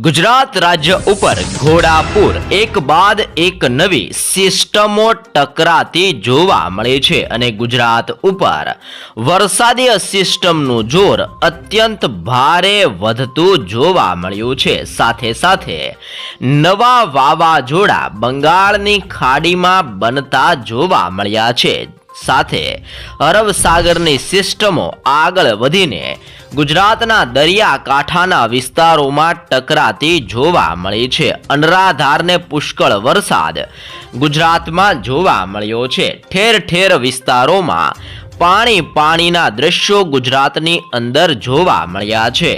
ગુજરાત રાજ્ય ઉપર ઘોડાપુર એક બાદ એક નવી સિસ્ટમો ટકરાતી જોવા મળે છે અને ગુજરાત ઉપર વરસાદીય સિસ્ટમનું જોર અત્યંત ભારે વધતું જોવા મળ્યું છે. સાથે સાથે નવા વાવાઝોડા બંગાળની ખાડીમાં બનતા જોવા મળ્યા છે. સાથે અરબ સાગરની સિસ્ટમો આગળ વધીને ગુજરાતના દરિયાકાંઠાના વિસ્તારોમાં ટકરાતી જોવા મળી છે. અનરાધારને પુષ્કળ વરસાદ ગુજરાતમાં જોવા મળ્યો છે. ઠેર ઠેર વિસ્તારોમાં પાણી પાણીના દ્રશ્યો ગુજરાતની અંદર જોવા મળ્યા છે.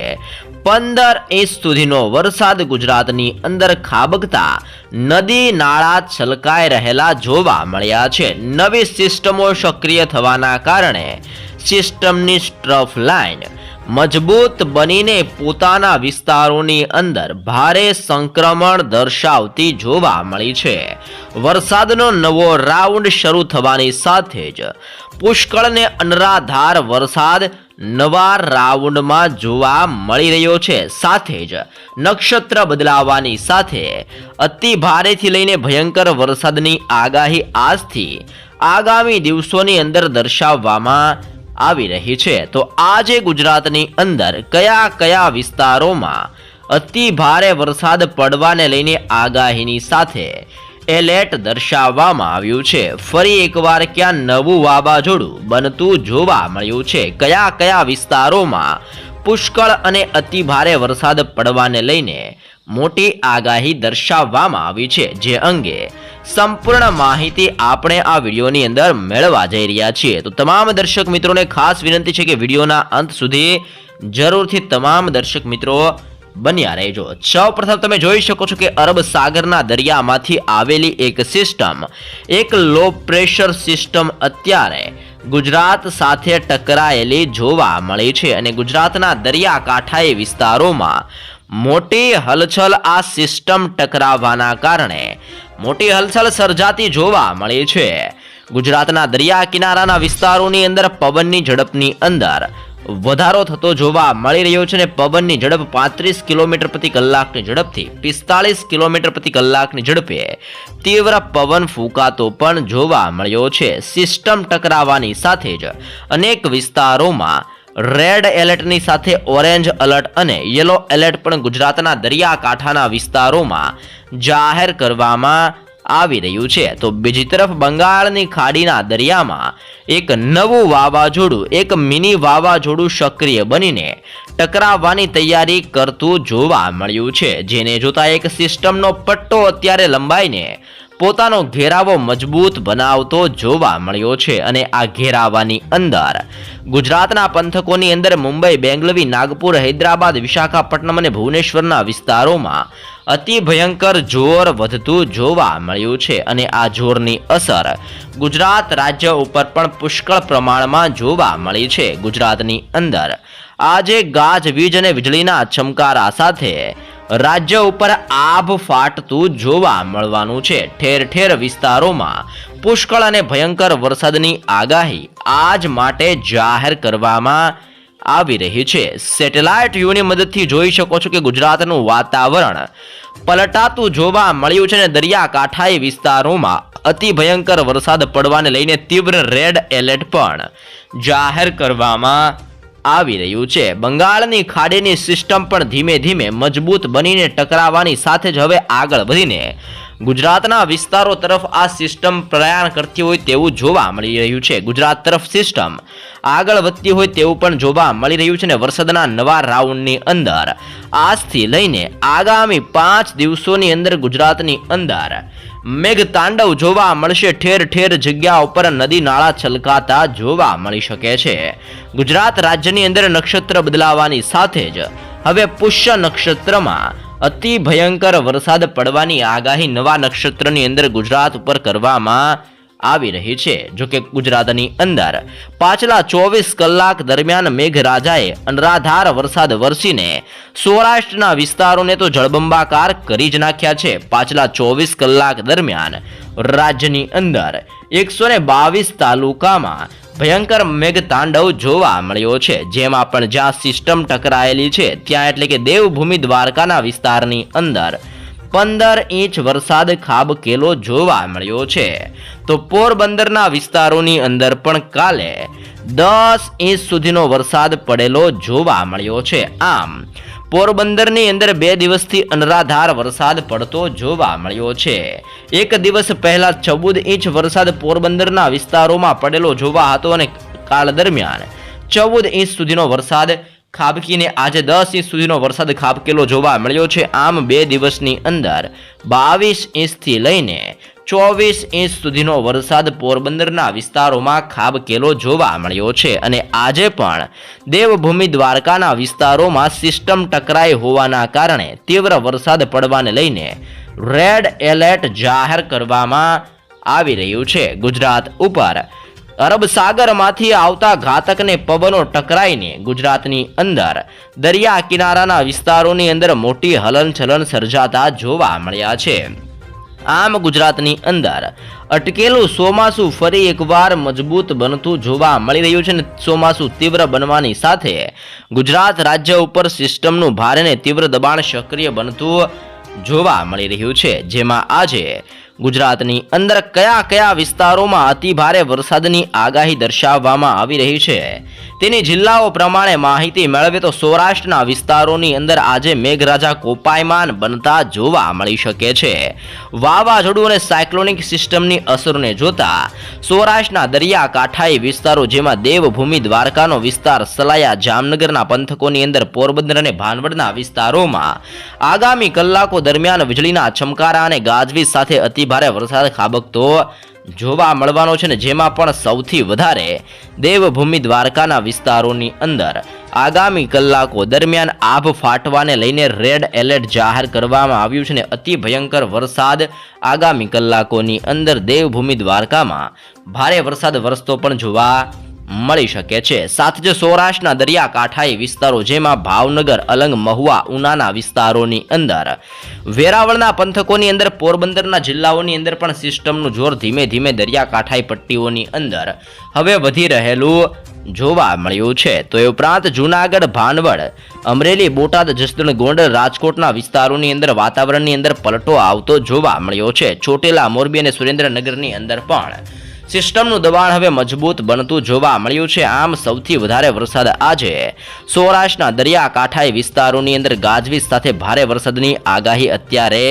પંદર ઇંચ સુધીનો વરસાદ ગુજરાતની અંદર ખાબકતા નદી નાળા છલકાઈ રહેલા જોવા મળ્યા છે. નવી સિસ્ટમો સક્રિય થવાના કારણે સિસ્ટમની સ્ટ્રફ લાઇન મજબૂત બનીને પોતાના વિસ્તારોની અંદર ભારે સંક્રમણ દર્શાવતી જોવા મળી છે. વરસાદનો નવો રાઉન્ડ શરૂ થવાની સાથે જ પુષ્કળને અનરાધાર વરસાદ નવા રાઉન્ડમાં જોવા મળી રહ્યો છે. સાથે જ નક્ષત્ર બદલાવાની સાથે અતિ ભારેથી લઈને ભયંકર વરસાદની આગાહી આજથી આગામી દિવસોની અંદર દર્શાવવામાં આવી રહી છે. તો આજે ગુજરાતની અંદર કયા કયા વિસ્તારોમાં અતિ ભારે વરસાદ પડવાને લઈને આગાહીની સાથે એલર્ટ દર્શાવવામાં આવ્યું છે. ફરી એકવાર ક્યાં નવું વાવાઝોડું બનતું જોવા મળ્યું છે? કયા કયા વિસ્તારોમાં પુષ્કળ અને અતિ ભારે વરસાદ પડવાને લઈને મોટી આગાહી દર્શાવવામાં આવી છે, જે અંગે સંપૂર્ણ માહિતી આપણે આ વિડીયોની અંદર મેળવા જઈ રહ્યા છીએ. તો તમામ દર્શક મિત્રોને ખાસ વિનંતી છે કે વિડીયોના અંત સુધી જરૂરથી તમામ દર્શક મિત્રો બન્યા રહેજો. સૌ પ્રથમ તમે જોઈ શકો છો કે અરબ સાગરના દરિયામાંથી આવેલી એક સિસ્ટમ એક લો પ્રેશર સિસ્ટમ અત્યારે ગુજરાત સાથે ટકરાયેલી જોવા મળી છે અને ગુજરાતના દરિયાકાંઠાએ વિસ્તારોમાં મોટી હલચલ આ સિસ્ટમ ટકરાવવાના કારણે મોટી હલચલ સર્જાતી જોવા મળી છે. ગુજરાતના દરિયા કિનારાના વિસ્તારોની અંદર પવનની ઝડપની અંદર વધારો થતો જોવા મળી રહ્યો છે અને પવનની ઝડપ પાંત્રીસ કિલોમીટર પ્રતિ કલાકની ઝડપથી પિસ્તાળીસ કિલોમીટર પ્રતિ કલાકની ઝડપે તીવ્ર પવન ફૂંકાતો પણ જોવા મળ્યો છે. સિસ્ટમ ટકરાવાની સાથે જ અનેક વિસ્તારોમાં રેડ એલર્ટની સાથે ઓરેન્જ એલર્ટ અને યલો એલર્ટ પણ ગુજરાતના દરિયાકાંઠાના વિસ્તારોમાં જાહેર કરવામાં આવી રહ્યું છે. તો બીજી તરફ બંગાળની ખાડીના દરિયામાં એક નવું વાવાઝોડું, એક મિની વાવાઝોડું સક્રિય બનીને ટકરાવવાની તૈયારી કરતું જોવા મળ્યું છે. જેને જોતા એક સિસ્ટમનો પટ્ટો અત્યારે લંબાઈને પોતાનો ઘેરાવો મજબૂત બનાવતો જોવા મળ્યો છે અને આ ઘેરાવાની અંદર ગુજરાતના પંથકોની અંદર મુંબઈ, બેંગલવી, નાગપુર, હૈદરાબાદ, વિશાખાપટ્ટનમ અને ભુવનેશ્વરના વિસ્તારોમાં અતિ ભયંકર જોર વધતું જોવા મળ્યું છે અને આ જોરની અસર ગુજરાત રાજ્ય ઉપર પણ પુષ્કળ પ્રમાણમાં જોવા મળી છે. ગુજરાતની અંદર આજે ગાજવીજ અને વીજળીના ચમકારા સાથે રાજ્ય ઉપર આભ ફાટતું જોવા મળવાનું છે. ઠેર ઠેર વિસ્તારોમાં પુષ્કળ અને ભયંકર વરસાદની આગાહી આજ માટે જાહેર કરવામાં આવી રહી છે. સેટેલાઇટ વ્યૂની મદદથી જોઈ શકો છો કે ગુજરાતનું વાતાવરણ પલટાતું જોવા મળ્યું છે અને દરિયાકાંઠાઈ વિસ્તારોમાં અતિ ભયંકર વરસાદ પડવાને લઈને તીવ્ર રેડ એલર્ટ પણ જાહેર કરવામાં આવી રહ્યું છે. બંગાળની ખાડીની સિસ્ટમ પણ ધીમે ધીમે મજબૂત બનીને ટકરાવવાની સાથે જ હવે આગળ વધીને ગુજરાતના વિસ્તારો તરફ આ સિસ્ટમ પ્રયાણ કરતી હોય તેવું જોવા મળી રહ્યું છે. ગુજરાત તરફ સિસ્ટમ આગળ વધતી હોય તેવું પણ જોવા મળી રહ્યું છે ને વરસાદના નવા રાઉન્ડની અંદર. આજથી લઈને આગામી પાંચ દિવસોની અંદર ગુજરાતની અંદર મેઘ તાંડવ જોવા મળશે. ઠેર ઠેર જગ્યા ઉપર નદી નાળા છલકાતા જોવા મળી શકે છે. ગુજરાત રાજ્યની અંદર નક્ષત્ર બદલાવાની સાથે જ હવે પુષ્ય નક્ષત્રમાં અતિ ભયંકર વરસાદ પડવાની આગાહી નવા નક્ષત્રની અંદર ગુજરાત ઉપર કરવામાં આવી રહી છે. જો કે ગુજરાતની અંદર પાછલા ચોવીસ કલાક દરમિયાન મેઘરાજાએ અનરાધાર વરસાદ વરસીને સૌરાષ્ટ્રના વિસ્તારોને તો જળબંબાકાર કરી જ નાખ્યા છે. પાછલા ચોવીસ કલાક દરમિયાન રાજ્યની અંદર એકસો બાવીસ તાલુકામાં ભયંકર મેઘતાંડવ જોવા મળ્યો છે, જેમાં પણ જ્યાં સિસ્ટમ ટકરાયેલી છે, ત્યાં એટલે કે દેવભૂમિ દ્વારકાના વિસ્તારની અંદર પંદર ઇંચ વરસાદ ખાબકેલો જોવા મળ્યો છે. તો પોરબંદરના વિસ્તારોની અંદર પણ કાલે દસ ઇંચ સુધીનો વરસાદ પડેલો જોવા મળ્યો છે. આમ પોરબંદરની અંદર બે દિવસથી અનરાધાર વરસાદ પડતો જોવા મળ્યો છે. એક દિવસ પહેલા ચૌદ ઇંચ વરસાદ પોરબંદરના વિસ્તારોમાં પડેલો જોવા હતો અને કાળ દરમિયાન ચૌદ ઇંચ સુધીનો વરસાદ ખાબકીને આજે દસ ઇંચ સુધીનો વરસાદ ખાબકેલો જોવા મળ્યો છે. આમ બે દિવસની અંદર બાવીસ ઇંચથી લઈને ચોવીસ ઇંચ સુધીનો વરસાદ પોરબંદરના વિસ્તારોમાં ખાબકેલો જોવા મળ્યો છે અને આજે પણ દેવભૂમિ દ્વારકાના વિસ્તારોમાં સિસ્ટમ ટકરાઈ હોવાના કારણે તીવ્ર વરસાદ પડવાને લઈને રેડ એલર્ટ જાહેર કરવામાં આવી રહ્યું છે. ગુજરાત ઉપર અરબ સાગરમાંથી આવતા ઘાતકને પવનો ટકરાઈને ગુજરાતની અંદર દરિયા કિનારાના વિસ્તારોની અંદર મોટી હલનચલન સર્જાતા જોવા મળ્યા છે. આમ ગુજરાતની અંદર. અટકેલું ચોમાસું ફરી એકવાર મજબૂત બનતું જોવા મળી રહ્યું છે અને ચોમાસું તીવ્ર બનવાની સાથે ગુજરાત રાજ્ય ઉપર સિસ્ટમનું ભારે ને તીવ્ર દબાણ સક્રિય બનતું જોવા મળી રહ્યું છે. જેમાં આજે ગુજરાતની અંદર કયા કયા વિસ્તારોમાં અતિ ભારે વરસાદની આગાહી દર્શાવવામાં આવી રહી છે? તેની જિલ્લાઓ પ્રમાણે માહિતી મેળવે તો સૌરાષ્ટ્રના વિસ્તારોની અંદર આજે મેઘરાજા કોપાયમાન બનતા જોવા મળી શકે છે. વાવાઝોડું અને સાયક્લોનિક સિસ્ટમની અસરને જોતા સૌરાષ્ટ્રના દરિયાકાંઠાઈ વિસ્તારો જેમાં દેવભૂમિ દ્વારકાનો વિસ્તાર, સલાયા જામનગરના પંથકોની અંદર પોરબંદર અને ભાનવડના વિસ્તારોમાં આગામી કલાકો દરમિયાન વીજળીના ચમકારા અને ગાજવીજ સાથે અતિભારે વરસાદ ખાબકતો જોવા મળવાનો છે ને જેમાં પણ સૌથી વધારે દેવભૂમિ દ્વારકાના વિસ્તારોની અંદર આગામી કલાકો દરમિયાન આભ ફાટવાને લઈને રેડ એલર્ટ જાહેર કરવામાં આવ્યું છે ને અતિ ભયંકર વરસાદ આગામી કલાકોની અંદર દેવભૂમિ દ્વારકામાં ભારે વરસાદ વરસતો પણ જોવા મળી શકે છે. સાથે જ સૌરાષ્ટ્રના દરિયાકાંઠાએ વિસ્તારો જેમાં ભાવનગર, અલંગ, મહુવા, ઉનાના વિસ્તારોની અંદર. વેરાવળના પંથકોની અંદર, પોરબંદરના જિલ્લાઓની અંદર પણ સિસ્ટમનું જોર ધીમે ધીમે દરિયાકાંઠાઈ પટ્ટીઓની અંદર હવે વધી રહેલું જોવા મળ્યું છે. તો એ ઉપરાંત જૂનાગઢ, ભાનવડ, અમરેલી, બોટાદ જસદણ ગોંડલ રાજકોટના વિસ્તારોની અંદર વાતાવરણની અંદર પલટો આવતો જોવા મળ્યો છે. ચોટીલા, મોરબી અને સુરેન્દ્રનગરની અંદર પણ સિસ્ટમનું દબાણ હવે મજબૂત બનતું જોવા મળ્યું છે. આમ સૌથી વધારે વરસાદ આજે સૌરાષ્ટ્રના દરિયાકાંઠાઈ વિસ્તારોની અંદર ગાજવીજ સાથે ભારે વરસાદની આગાહી અત્યારે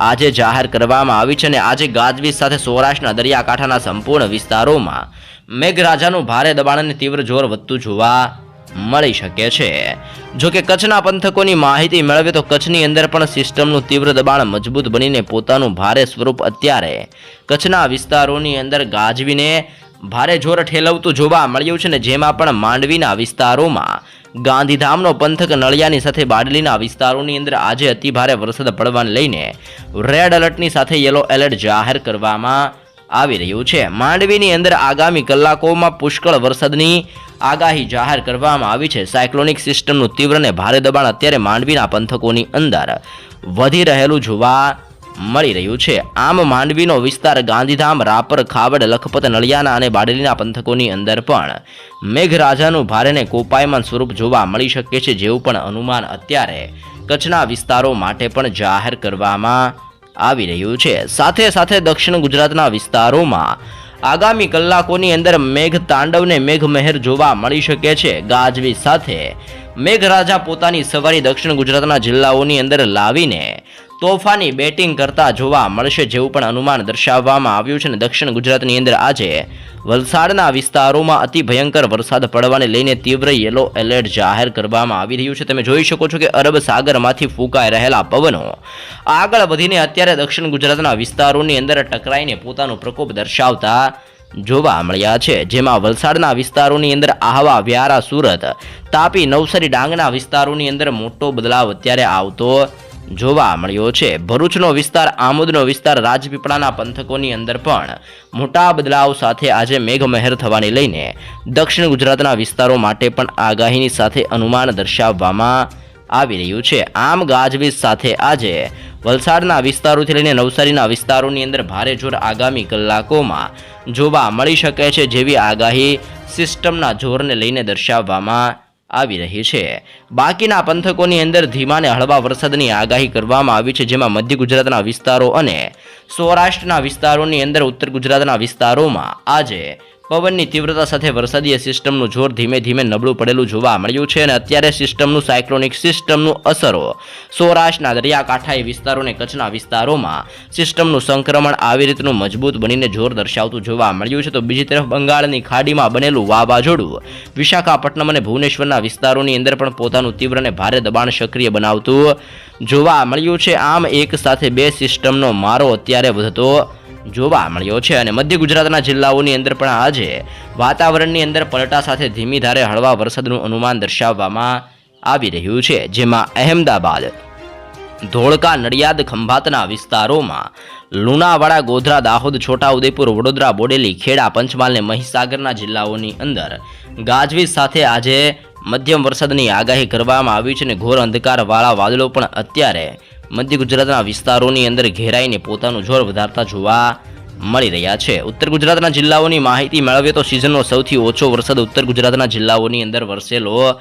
આજે જાહેર કરવામાં આવી છે અને આજે ગાજવીજ સાથે સૌરાષ્ટ્રના દરિયાકાંઠાના સંપૂર્ણ વિસ્તારોમાં મેઘરાજાનું ભારે દબાણ અને તીવ્ર જોર વધતું જોવા મળી શકે છે. જોકે કચ્છના પંથકોની માહિતી મેળવે તો કચ્છની અંદર પણ સિસ્ટમનું તીવ્ર દબાણ મજબૂત બનીને પોતાનું ભારે સ્વરૂપ અત્યારે કચ્છના વિસ્તારોની અંદર ગાજવીને ભારે જોર ઠેલવતું જોવા મળ્યું છે ને જેમાં પણ માંડવીના વિસ્તારોમાં ગાંધીધામનો પંથક નળિયાની સાથે બાડલીના વિસ્તારોની અંદર આજે અતિભારે વરસાદ પડવાને લઈને રેડ એલર્ટની સાથે યલો એલર્ટ જાહેર કરવામાં આવી રહ્યું છે. માંડવીની અંદર આગામી કલાકોમાં પુષ્કળ વરસાદની આગાહી જાહેર કરવામાં આવી છે. સાયક્લોનિક સિસ્ટમનું તીવ્ર અને ભારે દબાણ અત્યારે માંડવીના પંથકોની અંદર વધી રહેલું જોવા મળી રહ્યું છે. આમ માંડવીનો વિસ્તાર ગાંધીધામ, રાપર, ખાવડ, લખપત, નળિયાના અને બાડલીના પંથકોની અંદર પણ મેઘરાજાનું ભારેને કોપાયમાન સ્વરૂપ જોવા મળી શકે છે, જેવું પણ અનુમાન અત્યારે કચ્છના વિસ્તારો માટે પણ જાહેર કરવામાં આવી રહ્યું છે. સાથે સાથે દક્ષિણ ગુજરાતના વિસ્તારોમાં આગામી કલાકોની અંદર મેઘ તાંડવને મેઘમહેર જોવા મળી શકે છે. ગાજવી સાથે મેઘરાજા પોતાની સવારી દક્ષિણ ગુજરાતના જિલ્લાઓની અંદર લાવીને તોફાની બેટિંગ કરતા જોવા મળશે જેવું પણ અનુમાન દર્શાવવામાં આવ્યું છે અને દક્ષિણ ગુજરાતની અંદર આજે વલસાડના વિસ્તારોમાં અતિ ભયંકર વરસાદ પડવાને લઈને તીવ્ર યલો એલર્ટ જાહેર કરવામાં આવી રહ્યું છે. તમે જોઈ શકો છો કે અરબ સાગરમાંથી ફૂંકાઈ રહેલા પવનો આગળ વધીને અત્યારે દક્ષિણ ગુજરાતના વિસ્તારોની અંદર ટકરાઈને પોતાનો પ્રકોપ દર્શાવતા જોવા મળ્યા છે. જેમાં વલસાડના વિસ્તારોની અંદર આહવા, વ્યારા, સુરત, તાપી, નવસારી, ડાંગના વિસ્તારોની અંદર મોટો બદલાવ અત્યારે આવતો જોવા મળ્યો છે. ભરૂચનો વિસ્તાર, આમોદનો વિસ્તાર, રાજપીપળાના પંથકોની અંદર પણ મોટા બદલાવ સાથે આજે મેઘમહેર થવાને લઈને દક્ષિણ ગુજરાતના વિસ્તારો માટે પણ આગાહીની સાથે અનુમાન દર્શાવવામાં આવી રહ્યું છે. આમ ગાજવીજ સાથે આજે વલસાડના વિસ્તારોથી લઈને નવસારીના વિસ્તારોની અંદર ભારે જોર આગામી કલાકોમાં જોવા મળી શકે છે જેવી આગાહી સિસ્ટમના જોરને લઈને દર્શાવવામાં આવી રહી છે. બાકીના પંથકોની અંદર ધીમા અને હળવા વરસાદની આગાહી કરવામાં આવી છે, જેમાં મધ્ય ગુજરાતના વિસ્તારો અને સૌરાષ્ટ્રના વિસ્તારોની અંદર ઉત્તર ગુજરાતના વિસ્તારોમાં આજે પવનની તીવ્રતા સાથે વરસાદી સિસ્ટમનું જોર ધીમે ધીમે નબળું પડેલું જોવા મળ્યું છે અને અત્યારે સિસ્ટમનું સાયક્લોનિક સિસ્ટમનું અસરો સૌરાષ્ટ્રના દરિયાકાંઠા વિસ્તારો અને કચ્છના વિસ્તારોમાં સિસ્ટમનું સંક્રમણ આવી રીતનું મજબૂત બનીને જોર દર્શાવતું જોવા મળ્યું છે. તો બીજી તરફ બંગાળની ખાડીમાં બનેલું વાવાઝોડું વિશાખાપટ્ટનમ અને ભુવનેશ્વરના વિસ્તારોની અંદર પણ પોતાનું તીવ્ર અને ભારે દબાણ સક્રિય બનાવતું જોવા મળ્યું છે. આમ એક સાથે બે સિસ્ટમનો મારો અત્યારે વધતો જોવા મળ્યો છે અને મધ્ય ગુજરાતના જિલ્લાઓની અંદર પણ આજે વાતાવરણની અંદર પલટા સાથે ધીમી ધારે હળવા વરસાદનું અનુમાન દર્શાવવામાં આવી રહ્યું છે, જેમાં અહેમદાબાદ, ધોળકા, નડિયાદ, ખંભાતના વિસ્તારોમાં લુણાવાડા, ગોધરા, દાહોદ, છોટાઉદેપુર, વડોદરા, બોડેલી, ખેડા, પંચમહાલ અને મહીસાગરના જિલ્લાઓની અંદર ગાજવીજ સાથે આજે મધ્યમ વરસાદની આગાહી કરવામાં આવી છે અને ઘોર અંધકારવાળા વાદળો પણ અત્યારે મધ્ય ગુજરાતના વિસ્તારોની અંદર ઘેરાઈને પોતાનું જોર વધારતા જોવા મળી રહ્યા છે. ઉત્તર ગુજરાતના જિલ્લાઓની માહિતી મેળવીએ તો સિઝનનો સૌથી ઓછો વરસાદ ઉત્તર ગુજરાતના જિલ્લાઓની અંદર વરસેલો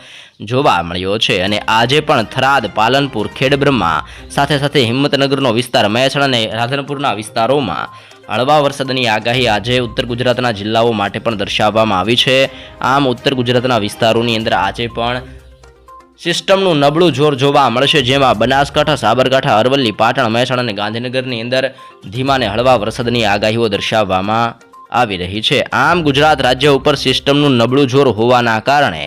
જોવા મળ્યો છે અને આજે પણ થરાદ, પાલનપુર, ખેડબ્રહ્મા સાથે સાથે હિંમતનગરનો વિસ્તાર, મહેસાણા અને રાધનપુરના વિસ્તારોમાં હળવા વરસાદની આગાહી આજે ઉત્તર ગુજરાતના જિલ્લાઓ માટે પણ દર્શાવવામાં આવી છે. આમ ઉત્તર ગુજરાતના વિસ્તારોની અંદર આજે પણ સિસ્ટમનું નબળું જોર જોવા મળશે, જેમાં બનાસકાંઠા, સાબરકાંઠા, અરવલ્લી, પાટણ, મહેસાણા અને ગાંધીનગરની અંદર ધીમા અને હળવા વરસાદની આગાહીઓ દર્શાવવામાં આવી રહી છે. આમ ગુજરાત રાજ્ય ઉપર સિસ્ટમનું નબળું જોર હોવાના કારણે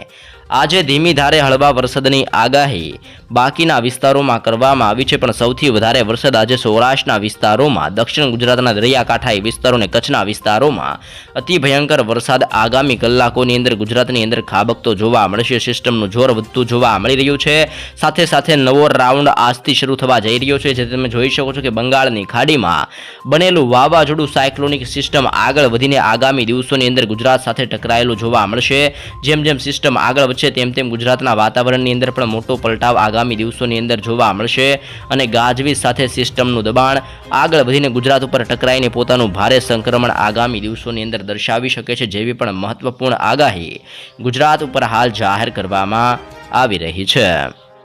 આજે ધીમી ધારે હળવા વરસાદની આગાહી. બાકીના વિસ્તારોમાં કરવામાં આવી છે, પણ સૌથી વધારે વરસાદ આજે સૌરાષ્ટ્રના વિસ્તારોમાં, દક્ષિણ ગુજરાતના દરિયાકાંઠાઈ વિસ્તારો અને કચ્છના વિસ્તારોમાં. અતિ ભયંકર વરસાદ આગામી કલાકોની અંદર ગુજરાતની અંદર ખાબકતો જોવા મળશે, સિસ્ટમનું જોર વધતું જોવા મળી રહ્યું છે. સાથે સાથે નવો રાઉન્ડ આજથી શરૂ થવા જઈ રહ્યો છે જે તમે જોઈ શકો છો કે બંગાળની ખાડીમાં બનેલું વાવાઝોડું સાયક્લોનિક સિસ્ટમ આગળ વધીને આગામી દિવસોની અંદર ગુજરાત સાથે ટકરાયેલું જોવા મળશે. જેમ જેમ સિસ્ટમ આગળ વધશે તેમ તેમ ગુજરાતના વાતાવરણની અંદર પણ મોટો પલટાવ આગામી દિવસોની અંદર જોવા મળશે અને ગાજવીજ સાથે સિસ્ટમનું દબાણ આગળ વધીને ગુજરાત ઉપર ટકરાઈને પોતાનું ભારે સંક્રમણ આગામી દિવસોની અંદર દર્શાવી શકે છે જેવી પણ મહત્વપૂર્ણ આગાહી ગુજરાત ઉપર હાલ જાહેર કરવામાં આવી રહી છે.